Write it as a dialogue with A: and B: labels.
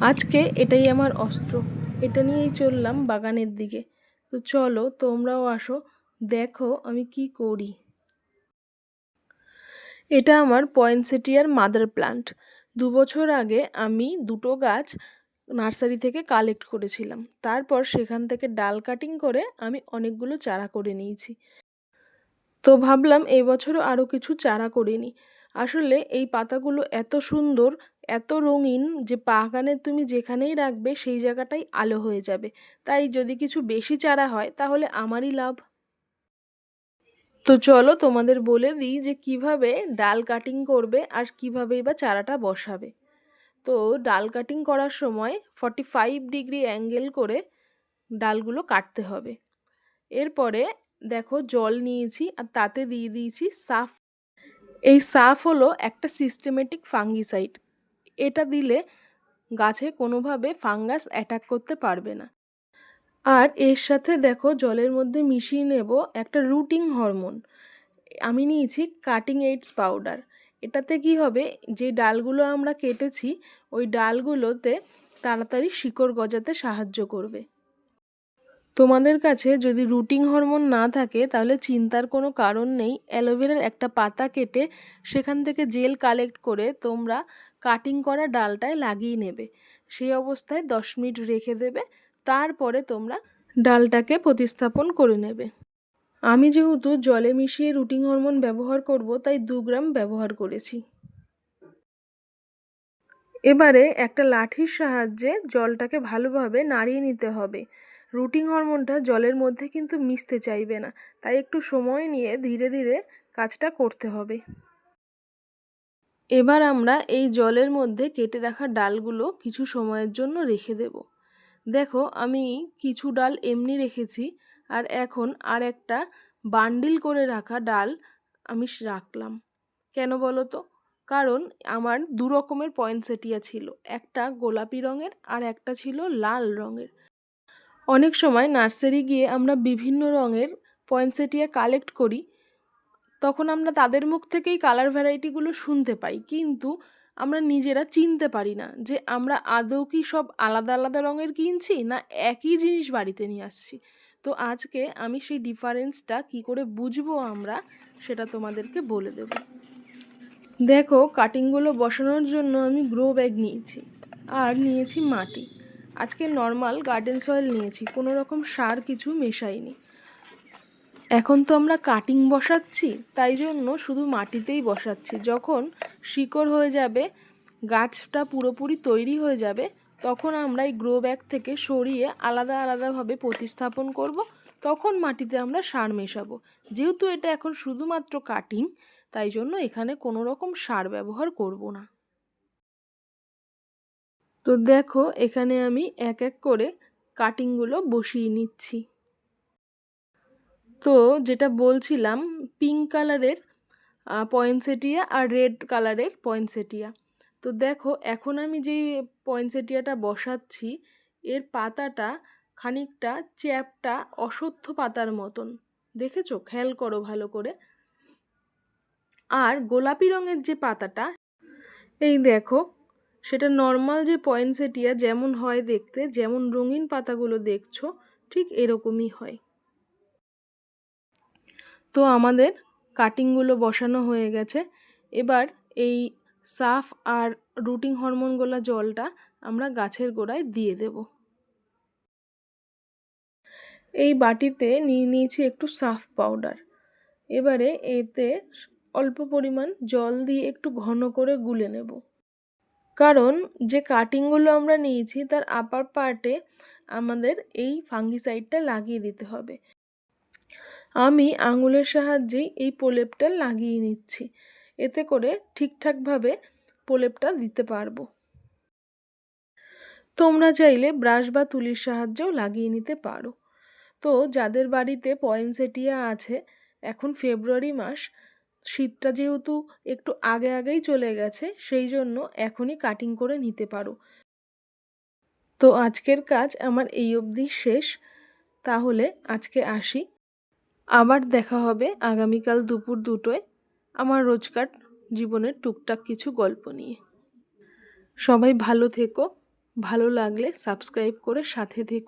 A: আজকে এটাই আমার অস্ত্র। এটা নিয়েই চললাম বাগানের দিকে। তো চলো, তোমরাও আসো, দেখো আমি কি করি। এটা আমার পয়েন্সেটিয়ার মাদার প্লান্ট। দু বছর আগে আমি দুটো গাছ নার্সারি থেকে কালেক্ট করেছিলাম। তারপর সেখান থেকে ডাল কাটিং করে আমি অনেকগুলো চারা করে নিয়েছি। তো ভাবলাম এবছরও আরও কিছু চারা করে নিই। আসলে এই পাতাগুলো এত সুন্দর এত রঙিন যে বাগানে তুমি যেখানেই রাখবে সেই জায়গাটাই আলো হয়ে যাবে। তাই যদি কিছু বেশি চারা হয় তাহলে আমারই লাভ। তো চলো তোমাদের বলে দিই যে কীভাবে ডাল কাটিং করবে আর কিভাবেই বা চারাটা বসাবে। তো ডাল কাটিং করার সময় ফর্টি ফাইভ ডিগ্রি অ্যাঙ্গেল করে ডালগুলো কাটতে হবে। এরপরে দেখো জল নিয়েছি আর তাতে দিয়ে দিয়েছি সাফ। এই সাফ হলো একটা সিস্টেমেটিক ফাঙ্গিসাইড এটা দিলে গাছে কোনোভাবে ফাঙ্গাস অ্যাটাক করতে পারবে না। আর এর সাথে দেখো জলের মধ্যে মিশিয়ে নেব একটা রুটিং হরমোন। আমি নিয়েছি কাটিং এইডস পাউডার। এটাতে কি হবে? যে ডালগুলো আমরা কেটেছি, ওই ডালগুলোতে তাড়াতাড়ি শিকড় গজাতে সাহায্য করবে। তোমাদের কাছে যদি রুটিং হরমোন না থাকে, তাহলে চিন্তার কোনো কারণ নেই। অ্যালোভেরার একটা পাতা কেটে সেখান থেকে জেল কালেক্ট করে তোমরা কাটিং করা ডালটায় লাগিয়ে নেবে। সেই অবস্থায় দশ মিনিট রেখে দেবে, তারপরে তোমরা ডালটাকে প্রতিস্থাপন করে নেবে। আমি যেহেতু জলে মিশিয়ে রুটিং হরমোন ব্যবহার করব, তাই দু গ্রাম ব্যবহার করেছি। এবারে একটা লাঠির সাহায্যে জলটাকে ভালোভাবে নাড়িয়ে নিতে হবে। রুটিং হরমোনটা জলের মধ্যে কিন্তু মিশতে চাইবে না। তাই একটু সময় নিয়ে ধীরে ধীরে কাজটা করতে হবে। এবার আমরা এই জলের মধ্যে কেটে রাখা ডালগুলো কিছু সময়ের জন্য রেখে দেব। দেখো, আমি কিছু ডাল এমনি রেখেছি আর এখন আর একটা বান্ডিল করে রাখা ডাল আমি রাখলাম। কেন বলো তো? কারণ আমার দু রকমের পয়েন্টসেটিয়া ছিল। একটা গোলাপি রঙের আর একটা ছিল লাল রঙের। অনেক সময় নার্সারি গিয়ে আমরা বিভিন্ন রঙের পয়েন্টসেটিয়া কালেক্ট করি, তখন আমরা তাদের মুখ থেকেই কালার ভ্যারাইটিগুলো শুনতে পাই। কিন্তু আমরা নিজেরা চিনতে পারি না যে আমরা আদৌ কি সব আলাদা আলাদা রঙের কিনছি না একই জিনিস বাড়িতে নিয়ে আসছি। তো আজকে আমি সেই ডিফারেন্সটা কি করে বুঝব আমরা সেটা তোমাদেরকে বলে দেব। দেখো কাটিংগুলো বসানোর জন্য আমি গ্রো ব্যাগ নিয়েছি, আর নিয়েছি মাটি। আজকে নর্মাল গার্ডেন সয়েল নিয়েছি, কোনো রকম সার কিছু মেশাইনি। এখন তো আমরা কাটিং বসাচ্ছি, তাই জন্য শুধু মাটিতেই বসাচ্ছি। যখন শিকড় হয়ে যাবে, গাছটা পুরোপুরি তৈরি হয়ে যাবে, তখন আমরা এই গ্রো ব্যাগ থেকে সরিয়ে আলাদা আলাদাভাবে প্রতিস্থাপন করব, তখন মাটিতে আমরা সার মেশাবো। যেহেতু এটা এখন শুধুমাত্র কাটিং তাই জন্য এখানে কোনো রকম সার ব্যবহার করব না। তো দেখো, এখানে আমি এক এক করে কাটিংগুলো বসিয়ে নিচ্ছি। তো যেটা বলছিলাম পিঙ্ক কালারের পয়েন্টসেটিয়া আর রেড কালারের পয়েন্টসেটিয়া তো দেখো, এখন আমি যেই পয়েন্টসেটিয়াটা বসাচ্ছি, এর পাতাটা খানিকটা চ্যাপটা অসত্য পাতার মতন। দেখেছ? খেয়াল করো ভালো করে। আর গোলাপি রঙের যে পাতাটা, এই দেখো সেটা নর্মাল যে পয়েন্টসেটিয়া যেমন হয় দেখতে, যেমন রঙিন পাতাগুলো দেখছ, ঠিক এরকমই হয়। তো আমাদের কাটিংগুলো বসানো হয়ে গেছে। এবার এই সাফ আর রুটিং হরমোনগুলা জলটা আমরা গাছের গোড়ায় দিয়ে দেব। এই বাটিতে নিয়ে নিয়েছি একটু সাফ পাউডার এবারে এতে অল্প পরিমাণ জল দিয়ে একটু ঘন করে গুলে নেব। কারণ যে কাটিংগুলো আমরা নিয়েছি, তার আপার পার্টে আমাদের এই ফাঙ্গিসাইডটা লাগিয়ে দিতে হবে। আমি আঙুলের সাহায্যেই এই প্রলেপটা লাগিয়ে নিচ্ছি। এতে করে ঠিকঠাকভাবে প্রলেপটা দিতে পারব। তোমরা চাইলে ব্রাশ বা তুলির সাহায্যেও লাগিয়ে নিতে পারো। তো যাদের বাড়িতে পয়েন্সেটিয়া আছে, এখন ফেব্রুয়ারি মাস শীতটা যেহেতু একটু আগে আগেই চলে গেছে, সেই জন্য এখনই কাটিং করে নিতে পারো। তো আজকের কাজ আমার এই অবধি শেষ। তাহলে আজকে আসি। আবার দেখা হবে আগামীকাল দুপুর দুটোয় আমার রোজকার জীবনের টুকটাক কিছু গল্প নিয়ে। সবাই ভালো থেকো, ভালো লাগলে সাবস্ক্রাইব করে সাথে থেকো।